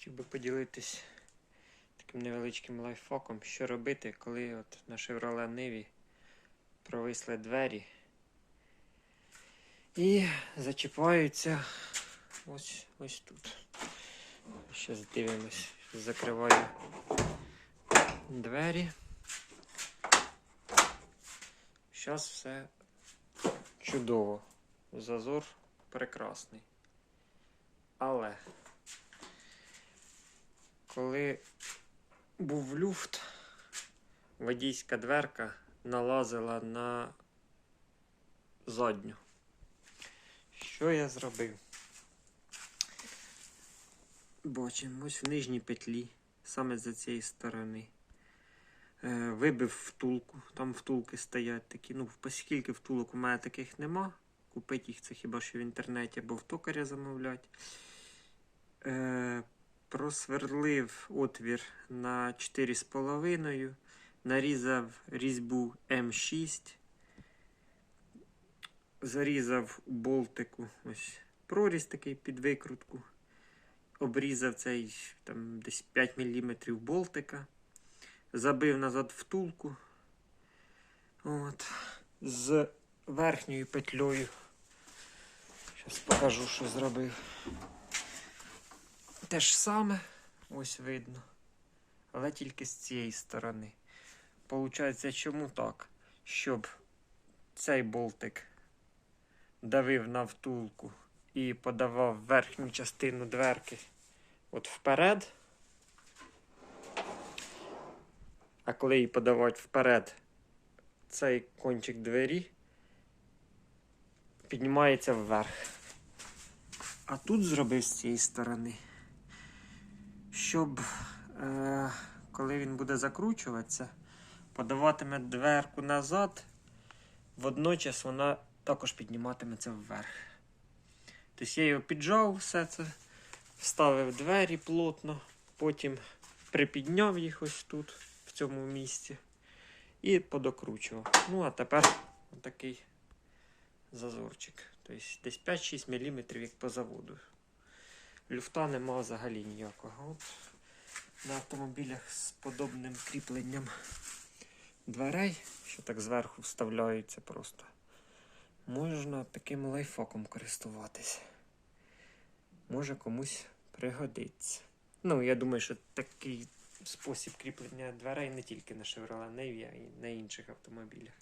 Хотів би поділитись таким невеличким лайфхаком, що робити, коли от на Chevrolet Nivі провисли двері і зачіпаються ось ось тут. Зараз дивимось, закриваю двері. Зараз все чудово. Зазор прекрасний. Але коли був люфт, водійська дверка налазила на задню. Що я зробив? Бачимо, ось в нижній петлі, саме за цієї сторони. Е, вибив втулку, там втулки стоять такі. Ну, оскільки втулок у мене таких нема. Купити їх це хіба що в інтернеті або в токаря замовляти. Е, просверлив отвір на 4,5, нарізав різьбу М6, зарізав болтику ось проріз такий під викрутку, обрізав цей там десь 5 мм болтика, забив назад втулку. От, з верхньою петлею. Зараз покажу, що зробив. Те ж саме, ось видно. Але тільки з цієї сторони. Получається, чому так? Щоб цей болтик давив на втулку і подавав верхню частину дверки от вперед. А коли її подавати вперед, цей кончик двері піднімається вверх. А тут зробив з цієї сторони, щоб е, коли він буде закручуватися, подаватиме дверку назад, водночас вона також підніматиметься вверх. Тобто я його піджав, все це, вставив двері плотно, потім припідняв їх ось тут, в цьому місці, і подокручував. Ну, а тепер такий зазорчик. Тобто десь 5-6 мм як по заводу. Люфта нема взагалі ніякого. От на автомобілях з подобним кріпленням дверей, що так зверху вставляються просто. Можна таким лайфхаком користуватися. Може комусь пригодиться. Ну, я думаю, що такий спосіб кріплення дверей не тільки на Chevrolet Navy, а й на інших автомобілях.